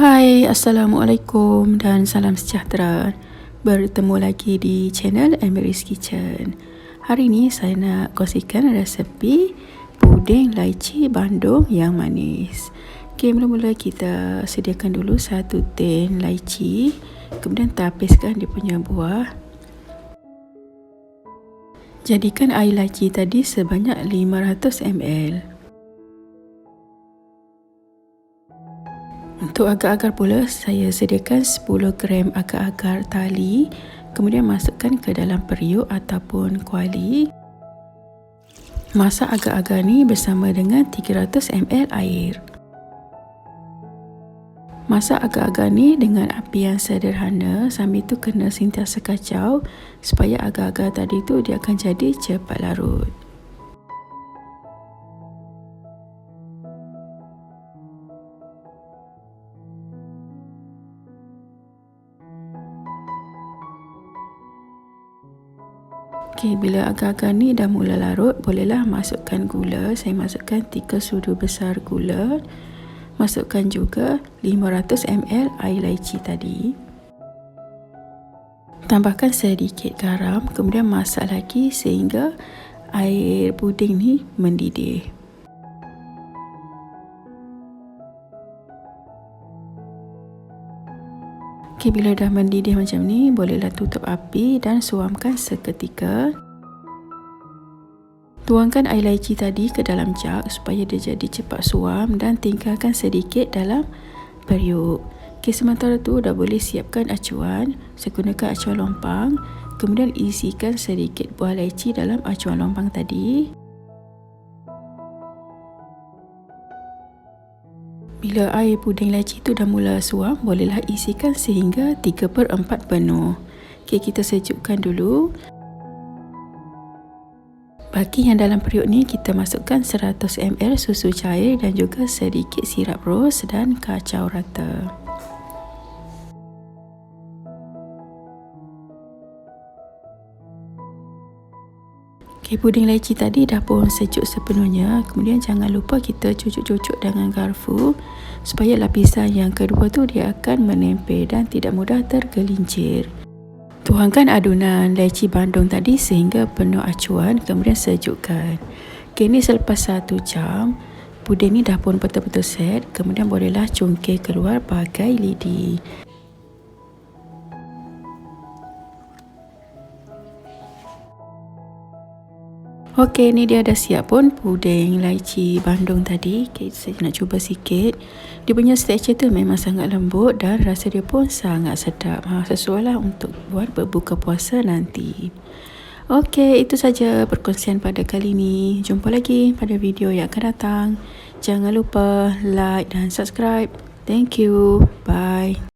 Hai, Assalamualaikum dan salam sejahtera. Bertemu lagi di channel Emery's Kitchen. Hari ini saya nak kongsikan resepi puding laici Bandung yang manis. Okay, mula-mula kita sediakan dulu satu tin laici. Kemudian tapiskan dia punya buah. Jadikan air laici tadi sebanyak 500 ml. Untuk agar-agar pula, saya sediakan 10 gram agar-agar tali kemudian masukkan ke dalam periuk ataupun kuali. Masak agar-agar ni bersama dengan 300 ml air. Masak agar-agar ni dengan api yang sederhana sambil tu kena sentiasa kacau supaya agar-agar tadi tu dia akan jadi cepat larut. Okey, bila agak-agak ni dah mula larut, bolehlah masukkan gula. Saya masukkan 3 sudu besar gula. Masukkan juga 500 ml air laici tadi. Tambahkan sedikit garam, kemudian masak lagi sehingga air puding ni mendidih. Okey, bila dah mendidih macam ni, bolehlah tutup api dan suamkan seketika. Tuangkan air laici tadi ke dalam jug supaya dia jadi cepat suam dan tinggalkan sedikit dalam periuk. Okey, sementara tu dah boleh siapkan acuan. Saya gunakan acuan lompang. Kemudian isikan sedikit buah laici dalam acuan lompang tadi. Bila air puding laci tu dah mula suam, bolehlah isikan sehingga 3 per 4 penuh. Okay, kita sejukkan dulu. Bagi yang dalam periuk ni, kita masukkan 100 ml susu cair dan juga sedikit sirap ros dan kacau rata. Okay, puding leci tadi dah pun sejuk sepenuhnya. Kemudian jangan lupa kita cucuk-cucuk dengan garfu supaya lapisan yang kedua tu dia akan menempel dan tidak mudah tergelincir. Tuangkan adunan leci bandung tadi sehingga penuh acuan kemudian sejukkan. Okay, ini selepas satu jam, puding ni dah pun betul-betul set. Kemudian bolehlah cungkir keluar pakai lidi. Okey, ni dia dah siap pun puding laici Bandung tadi. Okay, saya nak cuba sikit. Dia punya texture tu memang sangat lembut dan rasa dia pun sangat sedap. Ha, sesuai lah untuk buat berbuka puasa nanti. Okey, itu saja perkongsian pada kali ini. Jumpa lagi pada video yang akan datang. Jangan lupa like dan subscribe. Thank you. Bye.